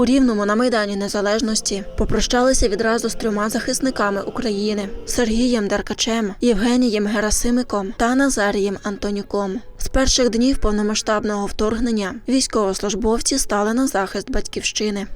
У Рівному на Майдані Незалежності попрощалися відразу з трьома захисниками України Сергієм Деркачем, Євгенієм Герасимиком та Назарієм Антонюком. З перших днів повномасштабного вторгнення військовослужбовці стали на захист батьківщини.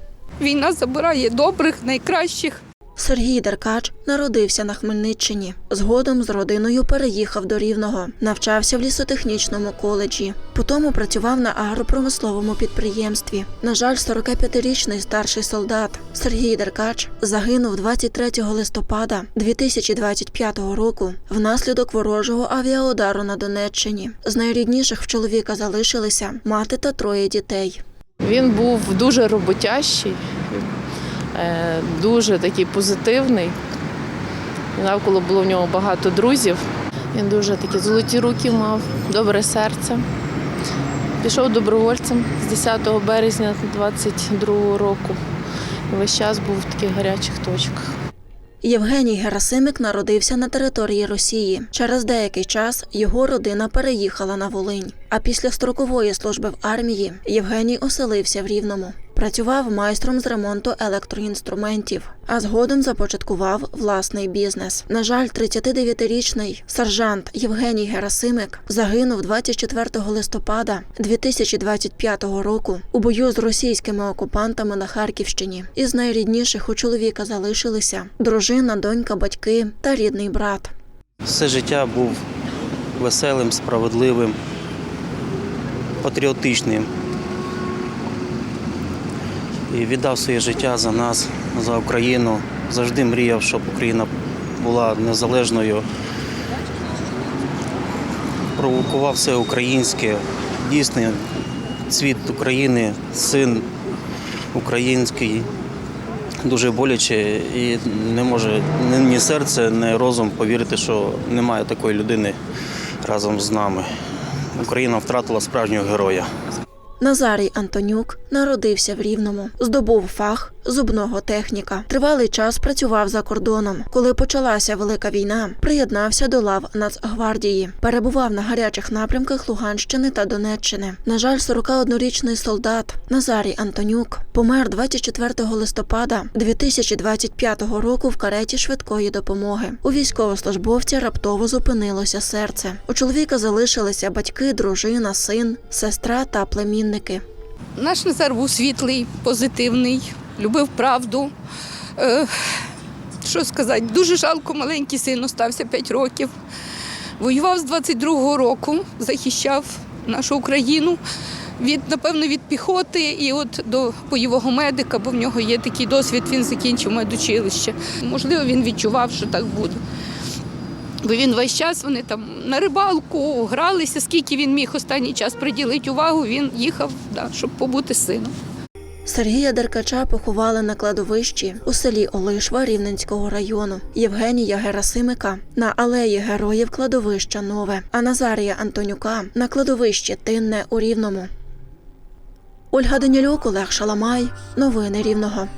Війна забирає добрих, найкращих. Сергій Деркач народився на Хмельниччині. Згодом з родиною переїхав до Рівного, навчався в лісотехнічному коледжі. Потім працював на агропромисловому підприємстві. На жаль, 45-річний старший солдат Сергій Деркач загинув 23 листопада 2025 року внаслідок ворожого авіаудару на Донеччині. З найрідніших в чоловіка залишилися мати та троє дітей. Він був дуже роботящий, дуже такий позитивний. Навколо було в нього багато друзів. Він дуже такі золоті руки мав, добре серце. Пішов добровольцем з 10 березня 22 року. Весь час був в таких гарячих точках. Євгеній Герасимик народився на території Росії. Через деякий час його родина переїхала на Волинь. А після строкової служби в армії Євгеній оселився в Рівному. Працював майстром з ремонту електроінструментів, а згодом започаткував власний бізнес. На жаль, 39-річний сержант Євгеній Герасимик загинув 24 листопада 2025 року у бою з російськими окупантами на Харківщині. Із найрідніших у чоловіка залишилися дружина, донька, батьки та рідний брат. Все життя був веселим, справедливим, патріотичним. І віддав своє життя за нас, за Україну. Завжди мріяв, щоб Україна була незалежною. Провокував все українське. Дійсно, цвіт України, син український. Дуже боляче і не може ні серце, ні розум повірити, що немає такої людини разом з нами. Україна втратила справжнього героя. Назарій Антонюк народився в Рівному, здобув фах зубного техніка. Тривалий час працював за кордоном. Коли почалася велика війна, приєднався до лав Нацгвардії. Перебував на гарячих напрямках Луганщини та Донеччини. На жаль, 41-річний солдат Назарій Антонюк помер 24 листопада 2025 року в кареті швидкої допомоги. У військовослужбовця раптово зупинилося серце. У чоловіка залишилися батьки, дружина, син, сестра та племінники. Наш Назар був світлий, позитивний, любив правду. Е, що сказати, дуже жалко, маленький син остався 5 років. Воював з 22-го року, захищав нашу Україну від, напевно, від піхоти і от до бойового медика, бо в нього є такий досвід, він закінчив медучилище. Можливо, він відчував, що так буде. Бо він весь час вони там на рибалку гралися, скільки він міг останній час приділити увагу, він їхав, да, щоб побути сином. Сергія Деркача поховали на кладовищі у селі Олишва Рівненського району, Євгенія Герасимика на алеї Героїв кладовища Нове, а Назарія Антонюка на кладовищі Тинне у Рівному. Ольга Данілюк, Олег Шаламай. Новини Рівного.